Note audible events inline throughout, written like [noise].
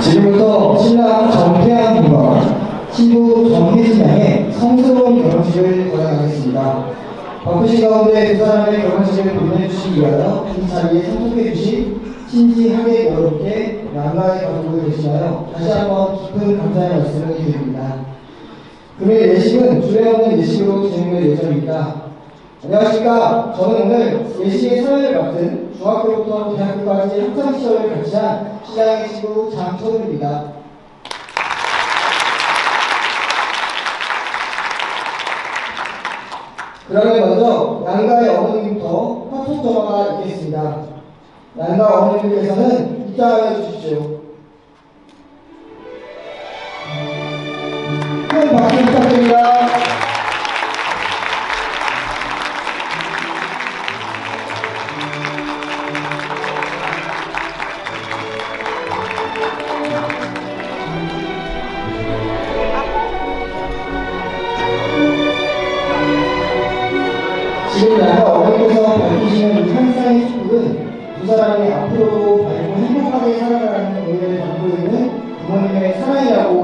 지금부터 신랑 정태환 군과 신부 정혜진 양의 성스러운 결혼식을 거행하겠습니다. 바쁘신 가운데 두 사람의 결혼식을 보내주시기 위하여 이 자리에 참석해 주신 신지하게 여러분께 양가의 가족을 대신하여 다시 한번 깊은 감사의 말씀을 드립니다. 금일 예식은 주례 없는 예식으로 진행될 예정입니다. 안녕하십니까. 저는 오늘 예식의 사회를 맡은 중학교부터 대학교까지 학창 시절을 같이 한 신랑의 친구 장철우입니다. 그러면 먼저 양가의 어머님부터 화통 전화가 있겠습니다. 양가 어머님께서는 입장하여 주십시오. 큰 박수 부탁드립니다.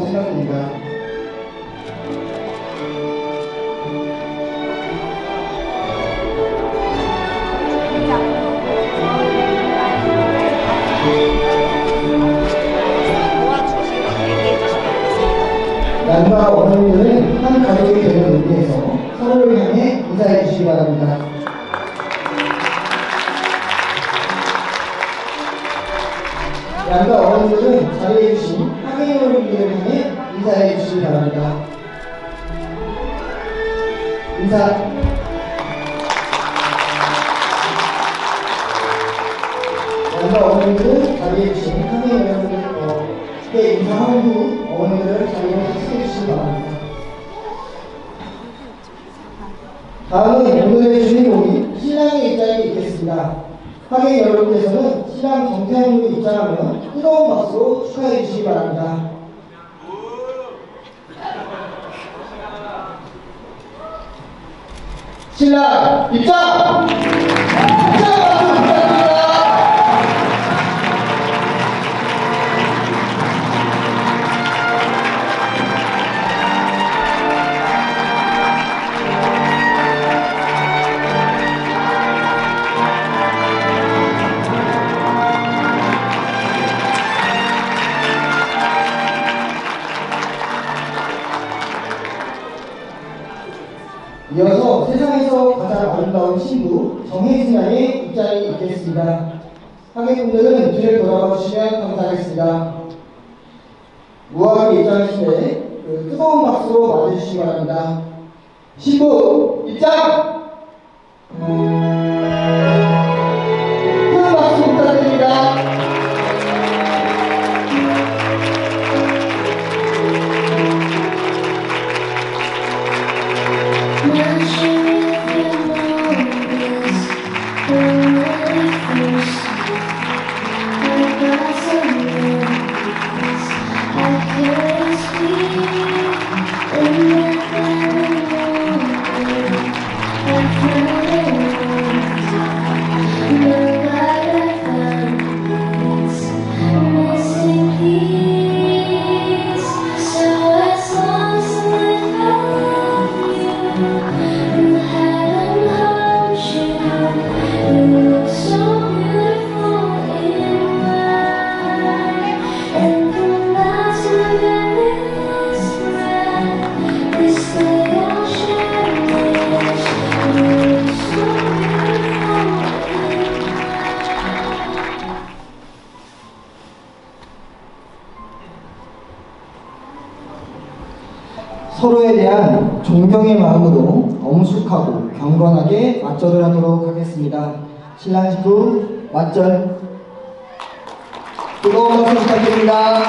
사랑이라고 생각됩니다. 양가 어머니들은 양가 어머니들은 자리해 주신 학예 여러분들을 향해 인사해 주시기 바랍니다. 인사. 양가 어머니들은 자리해 주신 학예 여러분들 어, 께 인사한 후 어머니들을 자리에 식사해 주시기 바랍니다. 다음은 오늘의 주인공이 신랑의 입장에 있겠습니다. 하객 여러분께서는 신랑 정태현님이 입장하면 뜨거운 박수로 축하해 주시기 바랍니다. 신랑 입장! 입장 하겠습니다. 무하게 입장하시되 그 뜨거운 박수로 맞아주시기 바랍니다. 신부 입장! 존경의 마음으로 엄숙하고 경건하게 맞절을 하도록 하겠습니다. 신랑 신부 맞절 뜨거운 박수 부탁드립니다.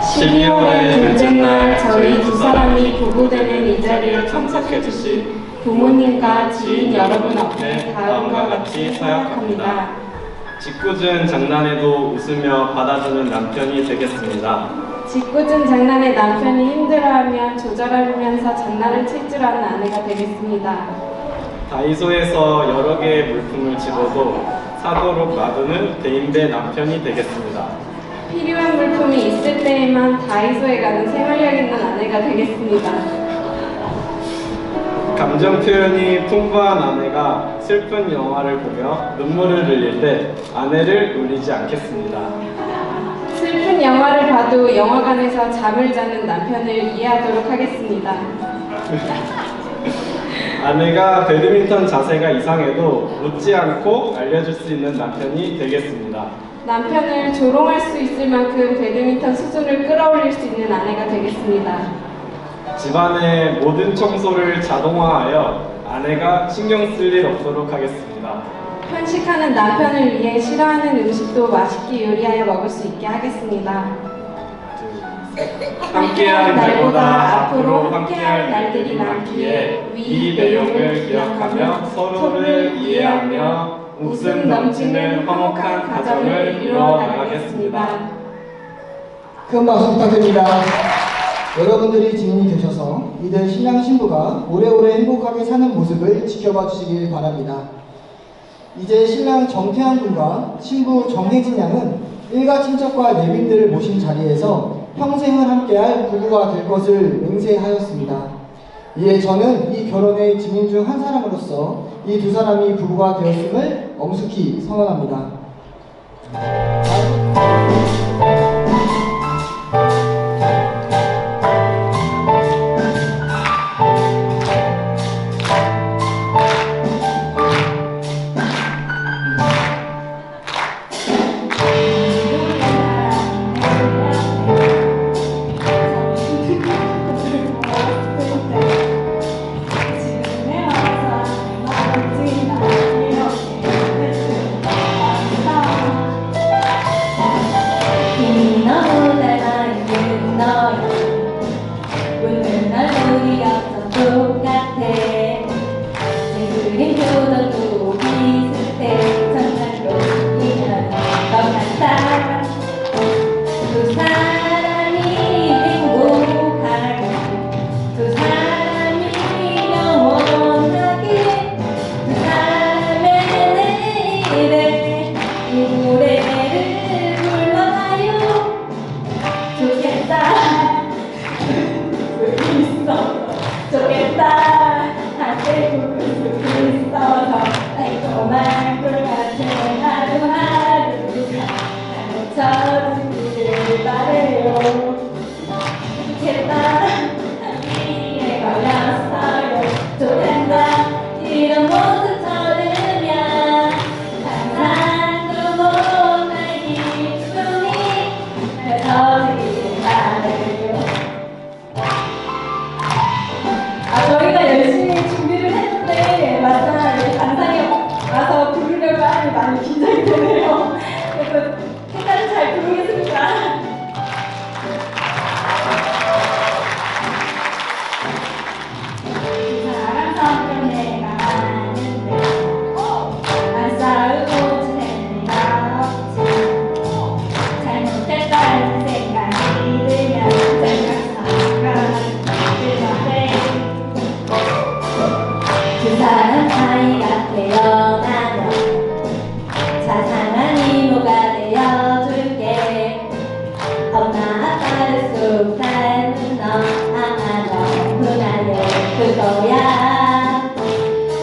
12월의 둘째 날 저희 두 사람이 부부되는 이 자리에 참석해 주신 부모님과 지인 여러분 앞에 다음과 같이 서약합니다. 짓궂은 장난에도 웃으며 받아주는 남편이 되겠습니다. 짓궂은 장난에 남편이 힘들어하면 조절하면서 장난을 칠 줄 아는 아내가 되겠습니다. 다이소에서 여러 개의 물품을 집어도 사도록 놔두는 대인배 남편이 되겠습니다. 필요한 물품이 있을 때에만 다이소에 가는 생활력 있는 아내가 되겠습니다. 감정 표현이 풍부한 아내가 슬픈 영화를 보며 눈물을 흘릴 때 아내를 울리지 않겠습니다. 슬픈 영화를 봐도 영화관에서 잠을 자는 남편을 이해하도록 하겠습니다. [laughs] 아내가 배드민턴 자세가 이상해도 웃지 않고 알려줄 수 있는 남편이 되겠습니다. 남편을 조롱할 수 있을 만큼 배드민턴 수준을 끌어올릴 수 있는 아내가 되겠습니다. 집안의 모든 청소를 자동화하여 아내가 신경 쓸 일 없도록 하겠습니다. 편식하는 남편을 위해 싫어하는 음식도 맛있게 요리하여 먹을 수 있게 하겠습니다. 함께한 날보다 앞으로 함께할 날들이 많기에 이 내용을 기억하며 서로를 이해하며 웃음 넘치는 화목한 가정을 이루어 나가겠습니다. 큰 박수 부탁드립니다. 여러분들이 증인이 되셔서 이들 신랑 신부가 오래오래 행복하게 사는 모습을 지켜봐 주시길 바랍니다. 이제 신랑 정태환 군과 신부 정혜진 양은 일가 친척과 내빈들을 모신 자리에서 평생을 함께할 부부가 될 것을 맹세하였습니다. 이에 저는 이 결혼의 증인 중 한 사람으로서 이 두 사람이 부부가 되었음을 엄숙히 선언합니다.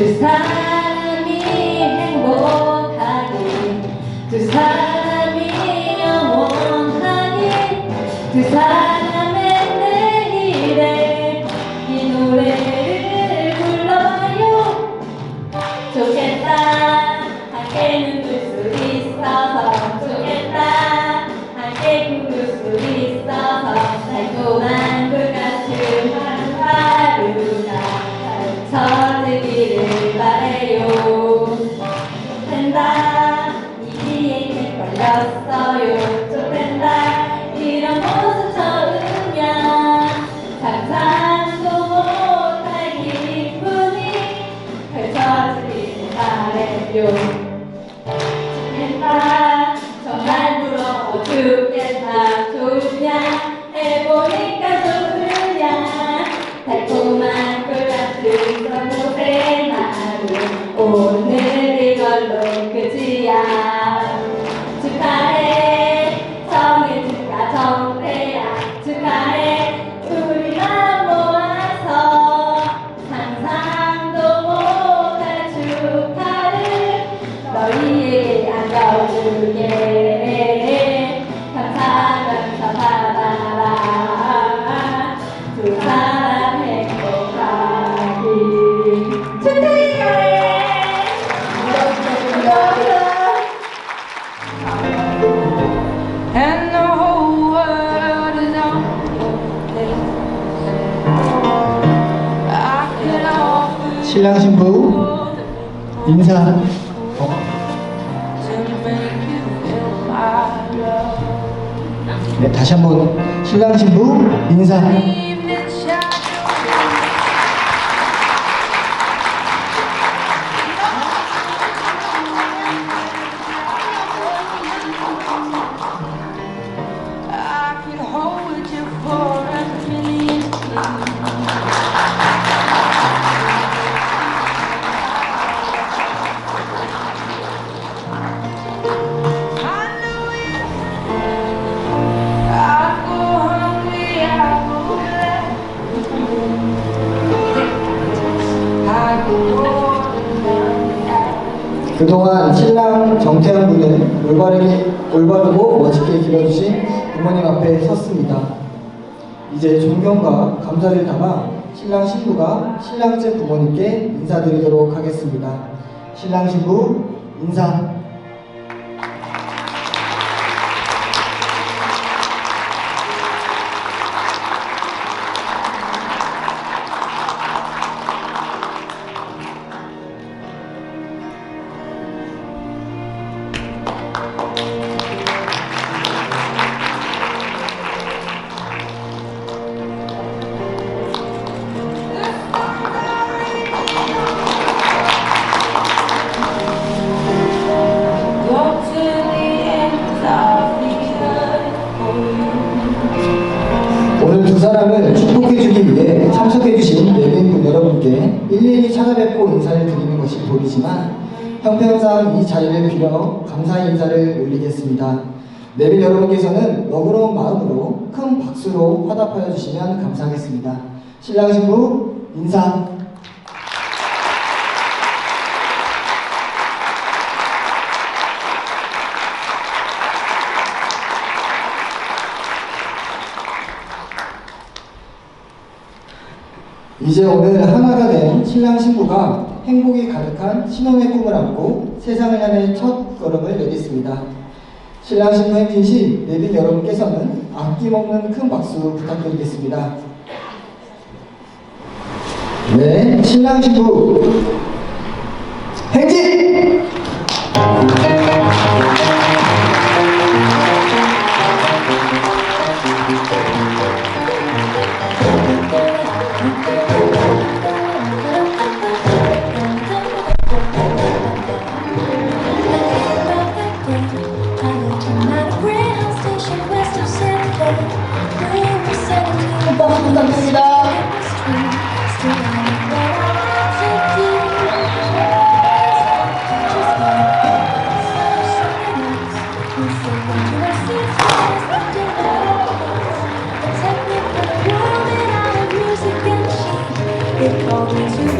두사 해 어, 네, 다시 한번 신랑 신부 인사. 앞에 섰습니다. 이제 존경과 감사를 담아 신랑 신부가 신랑째 부모님께 인사드리도록 하겠습니다. 신랑 신부 인사. 이 자리를 빌어 감사의 인사를 올리겠습니다. 내빈 여러분께서는 너그러운 마음으로 큰 박수로 화답하여 주시면 감사하겠습니다. 신랑 신부 인사. 이제 오늘 하나가 된 신랑 신부가 행복이 가득한 신혼의 꿈을 안고 세상을 향해 첫 걸음을 내딛습니다. 신랑 신부 행진 시 내빈 여러분께서는 아낌없는 큰 박수 부탁드리겠습니다. 네, 신랑 신부 행진! It always